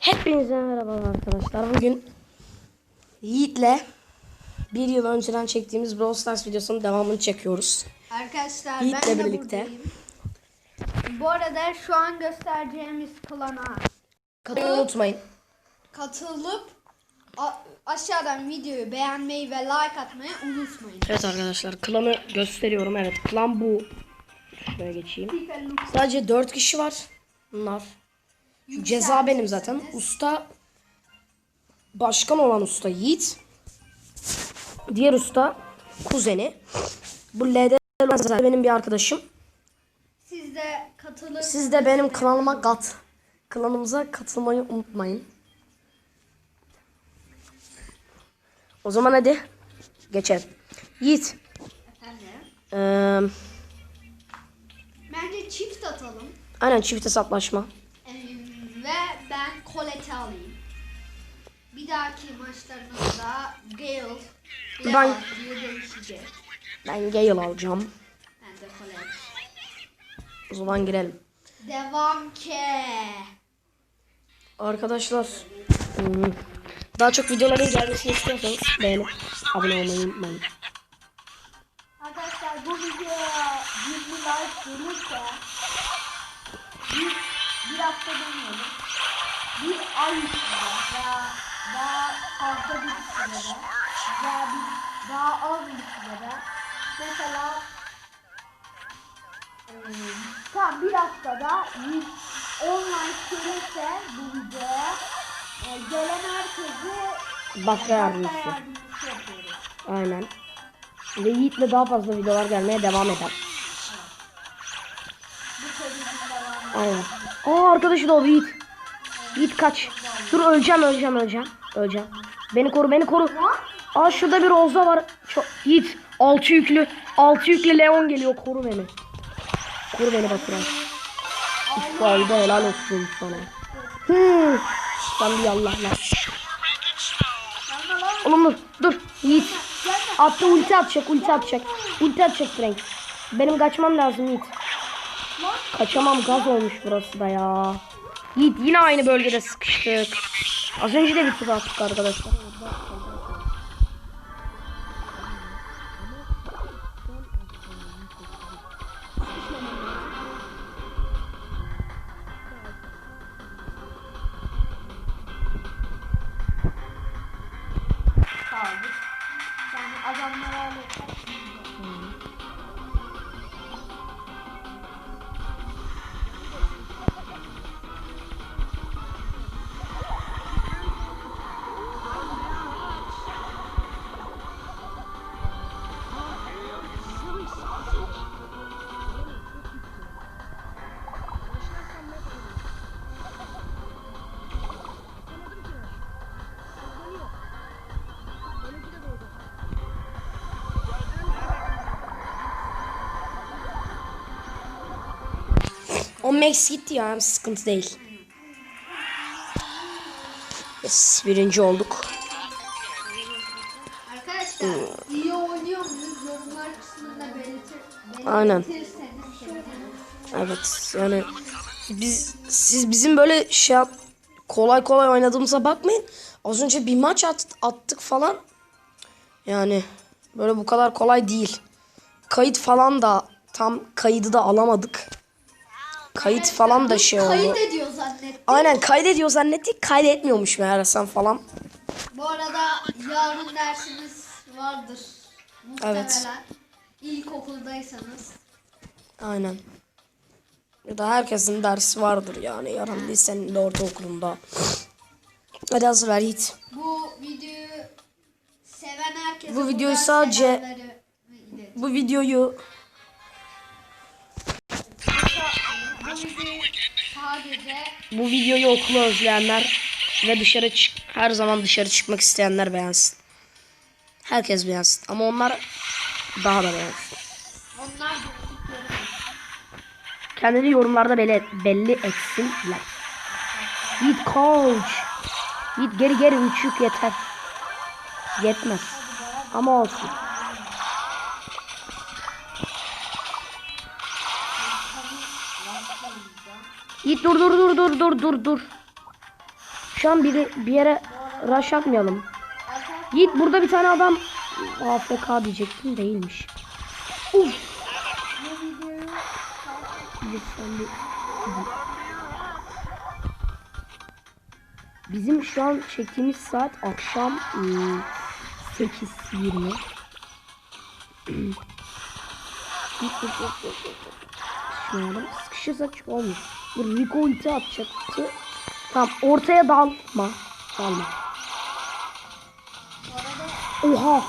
Hepinize merhaba arkadaşlar. Bugün Yiğit'le bir yıl önceden çektiğimiz Brawl Stars videosunun devamını çekiyoruz. Arkadaşlar Yiğit'le ben de birlikte. buradayım. Bu arada şu an göstereceğimiz klana Katılmayı unutmayın. katılıp a- aşağıdan videoyu beğenmeyi ve like atmayı unutmayın. Evet arkadaşlar klanı gösteriyorum. Evet klan bu. Şöyle geçeyim. Sadece 4 kişi var. Bunlar. Ceza benim zaten. Usta başkan olan usta Yiğit. Diğer usta kuzeni. Bu LD zaten benim bir arkadaşım. Siz de katılıp Siz de benim kanalıma kat. Klanımıza katılmayı unutmayın. O zaman hadi geçelim. Yiğit. efendim. eee, Bence çift atalım. aynen çift hesaplaşma. Ve ben Colette'i alayım. Bir dahaki maçlarımızda Gale Ben- diye değişecek. Ben Gale alacağım. Ben de Colette. O zaman girelim. Devam ke. Arkadaşlar hmm, daha çok videoların gelmesini istiyorsanız beğenip abone olmayı unutmayın. Bir demeyelim. Bir ay içinde veya daha fazla bir sürede veya bir, daha az bir sürede mesela tam bir haftada 100 online gelirse bu videoya eee, gelen herkese Başka yardımcısı. Aynen. Ve Yiğit'le daha fazla videolar gelmeye devam eder. Bu serinin devamı. Aynen. Aa arkadaşı da oldu Yiğit. Yiğit kaç. Dur öleceğim öleceğim öleceğim. Öleceğim. Beni koru beni koru. Aa şurada bir Roza var. Çok... Yiğit. Altı yüklü. Altı yüklü Leon geliyor. Koru beni. Koru beni Baturay. Vay be helal olsun sana. Sen bir Allah lan. Oğlum dur dur. Yiğit. Attı ulti atacak ulti atacak. Ulti atacak Frank. Benim kaçmam lazım Yiğit. Kaçamam gaz olmuş burası da ya. Yiğit yine aynı bölgede sıkıştık. Az önce de bir tur attık arkadaşlar. O Max gitti ya sıkıntı değil. Yes, birinci olduk. Arkadaşlar iyi oynuyor muyuz? Yorumlar kısmında belirtir, Aynen. Evet yani biz siz bizim böyle şey yap- kolay kolay oynadığımıza bakmayın. Az önce bir maç at- attık falan. Yani böyle bu kadar kolay değil. Kayıt falan da tam kaydı da alamadık. Kayıt falan da şey oldu. Kayıt ediyor zannettim. Aynen kaydediyor zannettik. Kaydetmiyormuş meğersem falan. Bu arada yarın dersiniz vardır. Muhtemelen. Evet. İlkokuldaysanız. Aynen. Ya da herkesin dersi vardır yani. Yarın lisenin de ortaokulunda. Hadi hazır ver Yiğit. Bu videoyu seven herkese Bu videoyu sadece-. Bu videoyu bu videoyu okula özleyenler ve dışarı çık her zaman dışarı çıkmak isteyenler beğensin. Herkes beğensin ama onlar daha da beğensin. onlar Kendini yorumlarda belli, belli etsinler. Yiğit koç. Yiğit geri geri yük yeter. Yetmez. Ama olsun. Yiğit dur dur dur dur dur dur dur. Şu an biri bir yere rush atmayalım. Yiğit burada bir tane adam AFK diyecektim değilmiş. Uf. Bir- Bizim şu an çektiğimiz saat akşam ıı, 8.20. Sıkışmayalım. Sıkışırsak çok olmuyor. Bu Rico iti atacaktı. Tamam ortaya dalma. Dalma. Oha.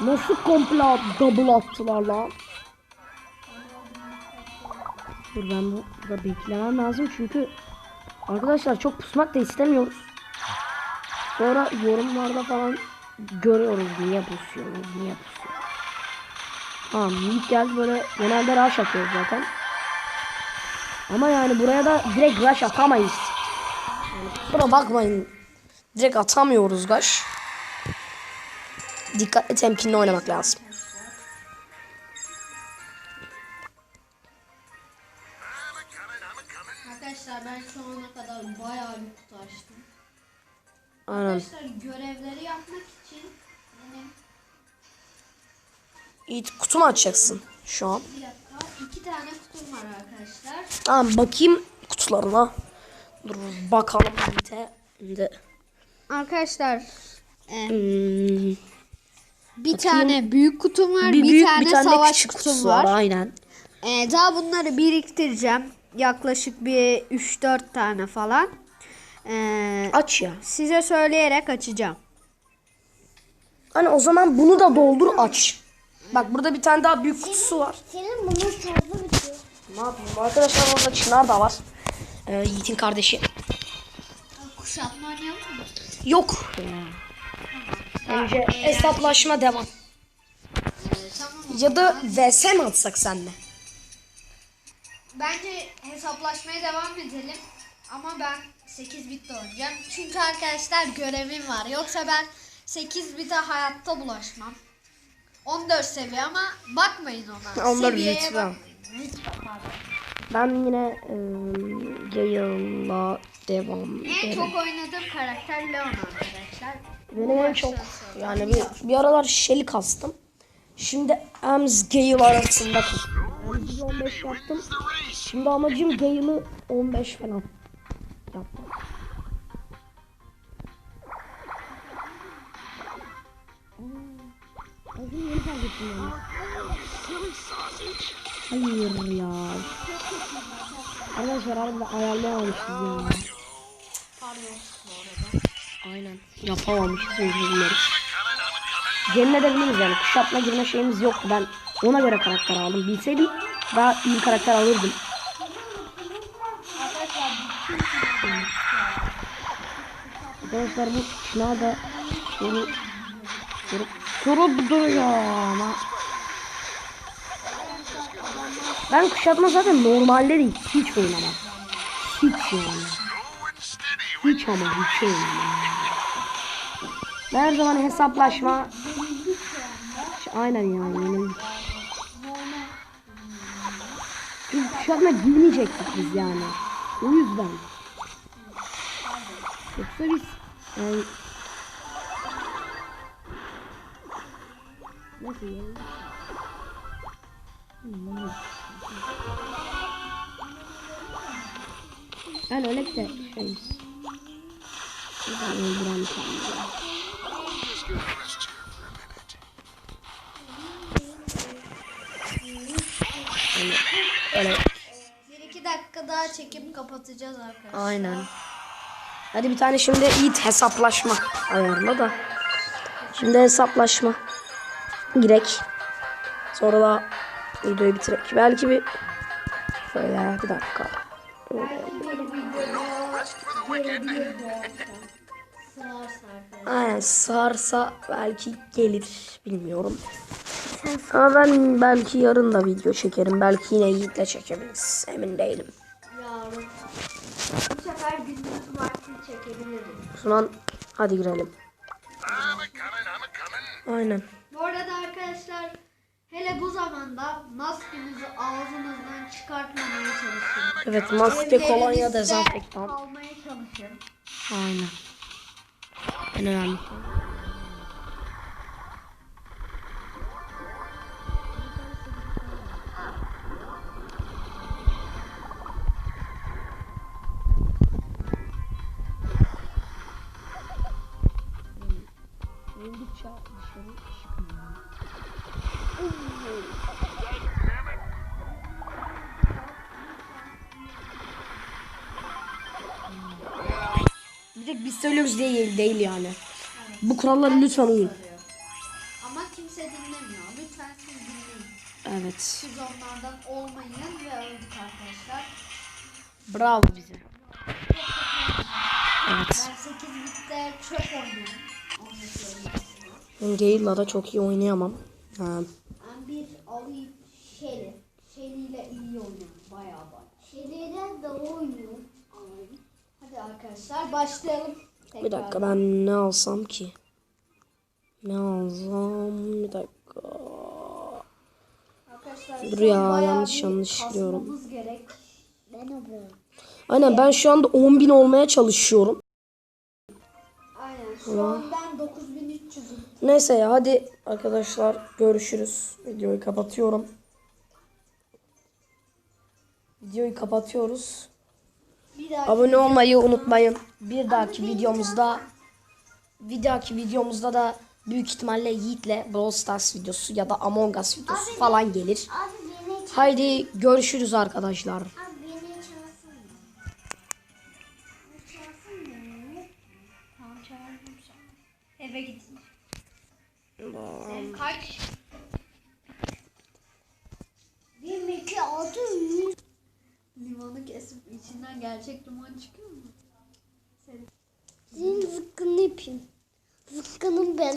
Nasıl komple double attılar lan? Dur ben bu- burada beklemem lazım çünkü arkadaşlar çok pusmak da istemiyoruz. Sonra yorumlarda falan görüyoruz niye pusuyoruz, niye pusuyoruz. Tamam Yiğit geldi böyle genelde rush atıyoruz zaten. Ama yani buraya da direkt rush atamayız. Yani kusura bakmayın. Direkt atamıyoruz rush. Dikkatli temkinli oynamak lazım. Arkadaşlar ben şu ana kadar bayağı bir kutu açtım. Aynen. Arkadaşlar görevleri yapmak Yiğit kutu mu açacaksın şu an? bir dakika iki tane kutum var arkadaşlar. Tamam bakayım kutularına. Dur bakalım Yiğit'e. Şimdi, Arkadaşlar hmm, bir tane büyük kutum var, bir bir, büyük tane, bir tane de savaş küçük kutum var. var. Aynen. Ee, daha bunları biriktireceğim. Yaklaşık bir 3-4 tane falan. Ee, Aç ya. size söyleyerek açacağım. Hani o zaman bunu da doldur aç. Bak burada bir tane daha büyük kutusu var. Senin bunun fazla bitiyor. Ne yapayım arkadaşlar orada Çınar da var. Ee, Yiğit'in kardeşi. Kuşatma oynayalım mı? Yok. Bence hesaplaşma devam. tamam. Ya da vs mi atsak senle? Bence hesaplaşmaya devam edelim. Ama ben 8 bitte oynayacağım. Çünkü arkadaşlar görevim var. Yoksa ben 8 bite hayatta bulaşmam. 14 seviye ama bakmayın ona. Onlar Seviyeye rütbe. bakmayın. Pardon. Ben yine Gale'la devam En ederim. çok oynadığım karakter Leon arkadaşlar. Benim en çok yani bir, bir aralar Shelly kastım. Şimdi Ems Gale arasında. Ems'i 15 yaptım. Şimdi amacım Gale'ı 15 falan yaptım. Azim yeni fark ettim yani. Hayır ya. Arkadaşlar harbiden ayarlayamamışız ya. Aynen. Yapamamışız özür. Gelin edebiliriz yani. Kuşatma girme şeyimiz yoktu. Ben ona göre karakter aldım. Bilseydim daha iyi karakter alırdım. Arkadaşlar bu şuna da şunu durup durup duruyor ama. Ben kuşatma zaten normalde değil. Hiç oynamam. Hiç yani. Hiç ama hiç oynamam. Ben her zaman hesaplaşma. Aynen yani benim. Çünkü kuşatma girmeyecektik biz yani. O yüzden. Yoksa biz yani... Nasıl? Hmm. Ben öyle de şey. Ben öldüren. Öyle, öyle. 1-2 dakika daha çekip kapatacağız arkadaşlar. Aynen. Hadi bir tane şimdi Yiğit hesaplaşma ayarla da. Şimdi hesaplaşma. Girek. Sonra da videoyu bitirek. Belki bir şöyle bir dakika. Aynen sığarsa belki gelir bilmiyorum. Ama ben belki yarın da video çekerim. Belki yine Yiğit'le çekebiliriz. Emin değilim. Yarın. Bu sefer gündüz vakti çekebiliriz. O zaman hadi girelim. Aynen. Hele bu zamanda maskenizi ağzınızdan çıkartmamaya çalışın. Evet maske, kolonya, dezenfektan. Kalmaya çalışın. Aynen. En önemli. Oldukça dışarı söylüyoruz değil, değil yani. Bu kurallara lütfen uyun. Ama kimse dinlemiyor. Lütfen siz dinleyin. Evet. Siz onlardan olmayın ve öldük arkadaşlar. Bravo bize. Evet. Ben 8 bitte çöp oynuyorum. Gale'la çok iyi oynayamam. Ha. Ben bir alayım. Shelly ile iyi oynuyorum. Bayağı bayağı. Şeylerden de oynuyor. Hadi arkadaşlar başlayalım. Bir dakika ben ne alsam ki? Ne alsam? Bir dakika. Arkadaşlar Dur ya, yanlış yanlış diyorum. Aynen ben şu anda 10.000 olmaya çalışıyorum. Aynen. Şu an ben 9300'üm. Neyse ya hadi arkadaşlar görüşürüz. Videoyu kapatıyorum. Videoyu kapatıyoruz. Abone olmayı unutmayın. Bir dahaki videomuzda bir dahaki videomuzda da büyük ihtimalle Yiğit'le Brawl Stars videosu ya da Among Us videosu falan gelir. Haydi görüşürüz arkadaşlar. Eve. Sen kaç? 1 2 6 100. Limonu kesip içinden gerçek limon çıkıyor mu? Senin zıkkını yapayım. Zıkkının ben.